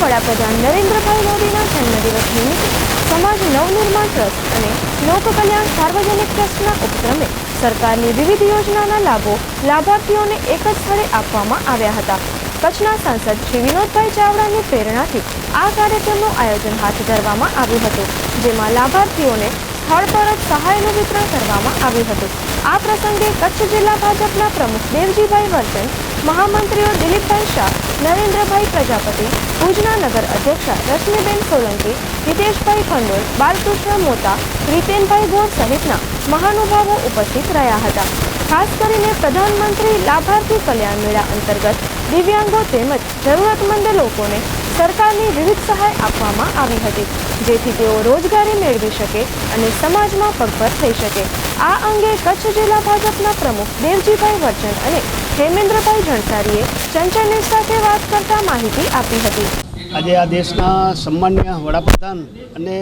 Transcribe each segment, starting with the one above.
વડાપ્રધાન નરેન્દ્રભાઈ મોદીના જન્મદિવસ નિમિત્તે સમાજ નવનિર્માણ ટ્રસ્ટ અને લોક કલ્યાણ સાર્વજનિક ટ્રસ્ટના ઉપક્રમે સરકારની વિવિધ યોજનાના લાભો લાભાર્થીઓને એક જ સ્થળે આપવામાં આવ્યા હતા. કચ્છના સાંસદ શ્રી વિનોદભાઈ ચાવડાની પ્રેરણાથી આ કાર્યક્રમનું આયોજન હાથ ધરવામાં આવ્યું હતું, જેમાં લાભાર્થીઓને સ્થળ પર જ સહાયનું વિતરણ કરવામાં આવ્યું હતું. આ પ્રસંગે કચ્છ જિલ્લા ભાજપના પ્રમુખ દેવજીભાઈ વર્તન મહામંત્રીઓ દિલીપભાઈ શાહ, નરેન્દ્રભાઈ પ્રજાપતિ, ભુજના નગર અધ્યક્ષા રશ્મિબેન સોલંકી, હિતેશભાઈ ખંડોર બાલકૃષ્ણ મોતા, રીતેનભાઈ ગોર સહિતના મહાનુભાવો ઉપસ્થિત રહ્યા હતા. ખાસ કરીને પ્રધાનમંત્રી લાભાર્થી કલ્યાણ મેળા અંતર્ગત દિવ્યાંગો તેમજ જરૂરતમંદ લોકોને સરકારની વિવિધ સહાય આપવામાં આવી હતી, જેથી તેઓ રોજગારી મેળવી શકે અને સમાજમાં પગભર થઈ શકે. આ અંગે કચ્છ જિલ્લા ભાજપના પ્રમુખ દેવજીભાઈ વર્ચન અને હેમેન્દ્રભાઈ જણસારીએ ચંચળ સાથે વાત કરતા માહિતી આપી હતી. આજે આ દેશના સન્માન્ય વડાપ્રધાન અને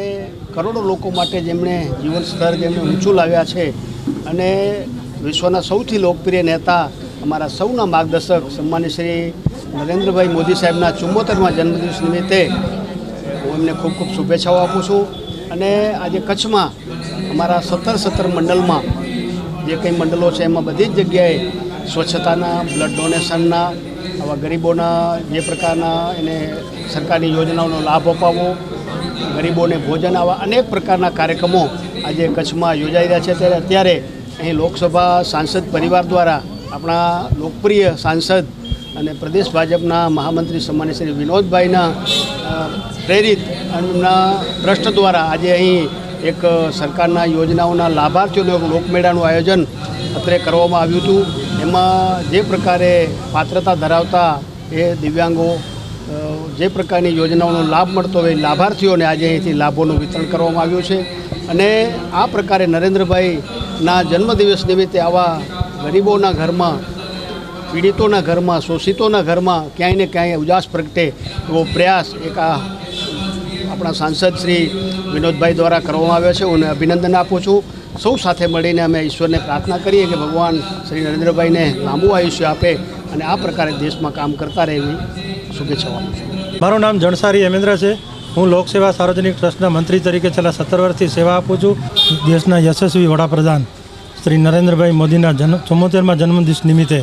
કરોડો લોકો માટે જેમણે જીવન સ્તર જેમણે ઊંચું લાવ્યા છે અને વિશ્વના સૌથી લોકપ્રિય નેતા અમારા સૌના માર્ગદર્શક સન્માન્ય શ્રી નરેન્દ્રભાઈ મોદી સાહેબના ચુંમોતેરમાં જન્મદિવસ નિમિત્તે હું એમને ખૂબ ખૂબ શુભેચ્છાઓ આપું છું. અને આજે કચ્છમાં અમારા સત્તર સત્તર મંડળમાં જે કંઈ મંડળો છે, એમાં બધી જ જગ્યાએ સ્વચ્છતાના, બ્લડ ડોનેશનના, આવા ગરીબોના જે પ્રકારના એને સરકારની યોજનાઓનો લાભ અપાવવો ગરીબોને ભોજન આવા અનેક પ્રકારના કાર્યક્રમો આજે કચ્છમાં યોજાઈ રહ્યા છે. ત્યારે અત્યારે અહીં લોકસભા સાંસદ પરિવાર દ્વારા આપણા લોકપ્રિય સાંસદ અને પ્રદેશ ભાજપના મહામંત્રી સન્માન્ય શ્રી વિનોદભાઈના પ્રેરિત એમના ટ્રસ્ટ દ્વારા આજે અહીં એક સરકારના યોજનાઓના લાભાર્થીઓનું એક લોકમેળાનું આયોજન અત્રે કરવામાં આવ્યું હતું. એમાં જે પ્રકારે પાત્રતા ધરાવતા એ દિવ્યાંગો જે પ્રકારની યોજનાઓનો લાભ મળતો હોય લાભાર્થીઓને આજે અહીંથી લાભોનું વિતરણ કરવામાં આવ્યું છે. અને આ પ્રકારે નરેન્દ્રભાઈના જન્મદિવસ નિમિત્તે આવા ગરીબોના ઘરમાં પીડિતોના ઘરમાં, શોષિતોના ઘરમાં ક્યાંય ને ક્યાંય ઉજાસ પ્રગટે એવો પ્રયાસ એક આ આપણા સાંસદ શ્રી વિનોદભાઈ દ્વારા કરવામાં આવ્યો છે. હું અભિનંદન આપું છું. સૌ સાથે મળીને અમે ઈશ્વરને પ્રાર્થના કરીએ કે ભગવાન શ્રી નરેન્દ્રભાઈને લાંબુ આયુષ્ય આપે અને આ પ્રકારે દેશમાં કામ કરતા રહેવી શુભેચ્છાઓ મારું નામ જણસારી હેમેન્દ્ર છે. હું લોકસેવા સાર્વજનિક ટ્રસ્ટના મંત્રી તરીકે છેલ્લા સત્તર વર્ષથી સેવા આપું છું. દેશના યશસ્વી વડાપ્રધાન શ્રી નરેન્દ્રભાઈ મોદીના જન્મ ચુમ્મોતેરમાં જન્મદિવસ નિમિત્તે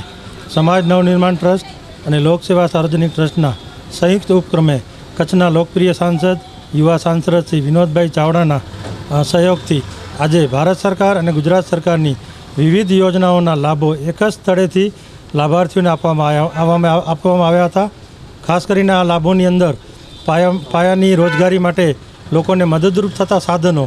સમાજ નવનિર્માણ ટ્રસ્ટ અને લોકસેવા સાર્વજનિક ટ્રસ્ટના સંયુક્ત ઉપક્રમે કચ્છના લોકપ્રિય સાંસદ, યુવા સાંસદ શ્રી વિનોદભાઈ ચાવડાના સહયોગથી આજે ભારત સરકાર અને ગુજરાત સરકારની વિવિધ યોજનાઓના લાભો એક જ સ્થળેથી લાભાર્થીઓને આપવામાં આવ્યા આપવામાં આવ્યા હતા. ખાસ કરીને આ લાભોની અંદર પાયા, પાયાની રોજગારી માટે લોકોને મદદરૂપ થતા સાધનો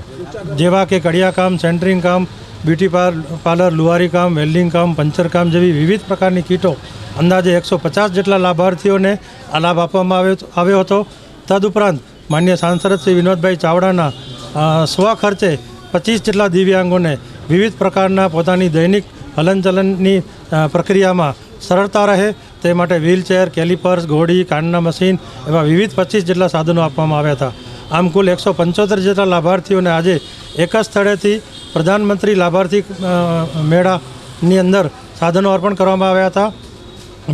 જેવા કે કડિયાકામ, સેન્ટરિંગ કામ બ્યુટી પાર- પાર્લર, લુહારી કામ, વેલ્ડિંગ કામ, પંચર કામ જેવી વિવિધ પ્રકારની કીટો અંદાજે એકસો પચાસ જેટલા લાભાર્થીઓને આ લાભ આપવામાં આવ્યો હતો તદુપરાંત માન્ય સાંસદ શ્રી વિનોદભાઈ ચાવડાના સ્વ સ્વખર્ચે પચીસ જેટલા દિવ્યાંગોને વિવિધ પ્રકારના પોતાની દૈનિક હલનચલનની પ્રક્રિયામાં સરળતા રહે તે માટે વ્હીલચેર, કેલિપર્સ, ઘોડી, કાનના મશીન એવા વિવિધ પચીસ જેટલા સાધનો આપવામાં આવ્યા હતા. આમ કુલ એકસો પંચોતેર જેટલા લાભાર્થીઓને આજે એક જ સ્થળેથી પ્રધાનમંત્રી લાભાર્થી મેળાની અંદર સાધનો અર્પણ કરવામાં આવ્યા હતા.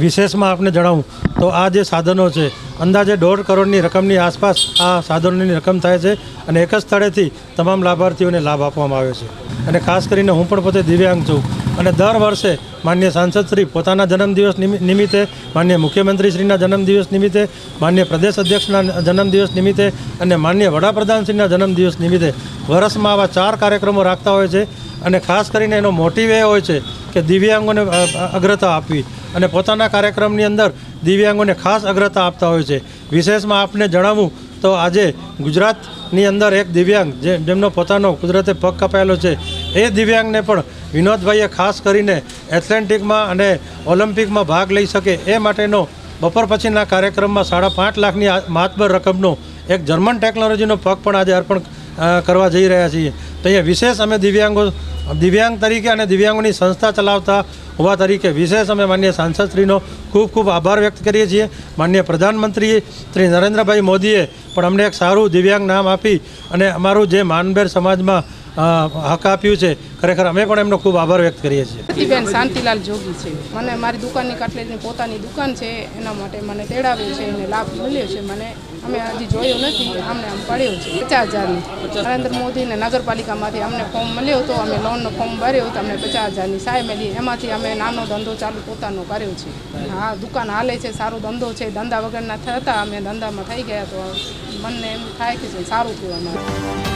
વિશેષમાં આપને જણાવું તો આ જે સાધનો છે, અંદાજે દોઢ કરોડની રકમની આસપાસ આ સાધનોની રકમ થાય છે અને એક જ સ્થળેથી તમામ લાભાર્થીઓને લાભ આપવામાં આવ્યો છે. અને ખાસ કરીને હું પણ પોતે દિવ્યાંગ છું. અને દર વર્ષે માન્ય સાંસદ શ્રી પોતાના જન્મદિવસ નિમિત્તે, માન્ય મુખ્યમંત્રીશ્રીના જન્મદિવસ નિમિત્તે, માન્ય પ્રદેશ અધ્યક્ષના જન્મદિવસ નિમિત્તે અને માન્ય વડાપ્રધાનશ્રીના જન્મદિવસ નિમિત્તે વર્ષમાં આવા ચાર કાર્યક્રમો રાખતા હોય છે અને ખાસ કરીને એનો મોટિવ એ હોય છે કે દિવ્યાંગોને અગ્રતા આપવી અને પોતાના કાર્યક્રમની અંદર દિવ્યાંગોને ખાસ અગ્રતા આપતા હોય છે. વિશેષમાં આપને જણાવું તો આજે ગુજરાતની અંદર એક દિવ્યાંગ જે, જેમનો પોતાનો કુદરતે પગ કપાયેલો છે એ દિવ્યાંગને પણ વિનોદભાઈએ ખાસ કરીને એથ્લેટિકમાં અને ઓલિમ્પિકમાં ભાગ લઈ શકે એ માટેનો બપોર પછીના કાર્યક્રમમાં સાડા પાંચ લાખની માતબર રકમનો એક જર્મન ટેકનોલોજીનો પગ પણ આજે અર્પણ કરવા જઈ રહ્યા છીએ. તો અહીંયા વિશેષ અમે દિવ્યાંગો, દિવ્યાંગ તરીકે અને દિવ્યાંગોની સંસ્થા ચલાવતા હોવા તરીકે વિશેષ અમે માન્ય સાંસદશ્રીનો ખૂબ ખૂબ આભાર વ્યક્ત કરીએ છીએ. માન્ય પ્રધાનમંત્રી શ્રી નરેન્દ્રભાઈ મોદીએ પણ અમને એક સારું દિવ્યાંગ નામ આપી અને અમારું જે માનભેર સમાજમાં હક આપ્યું છે. ખરેખર અમે પણ એમનો ખૂબ આભાર વ્યક્ત કરીએ છીએ. બેન શાંતિલાલ જોગી છે. મને મારી દુકાનની કટલેટની પોતાની દુકાન છે, એના માટે મને તેડાવ્યું છે એને લાભ મળ્યો છે. મને, અમે હજી જોયો નથી અમને આમ પડ્યો છે. પચાસ હજારની. નરેન્દ્ર મોદીને નગરપાલિકામાંથી અમને ફોર્મ મળ્યો હતો અમે લોનનો ફોર્મ ભર્યો હતો અમને પચાસ હજારની સહાય મળી. એમાંથી અમે નાનો ધંધો ચાલુ પોતાનો કર્યો છે. હા, દુકાન હાલે છે, સારો ધંધો છે. ધંધા વગરના થતા અમે ધંધામાં થઈ ગયા તો મને એમ થાય કે સારું થયું અમારે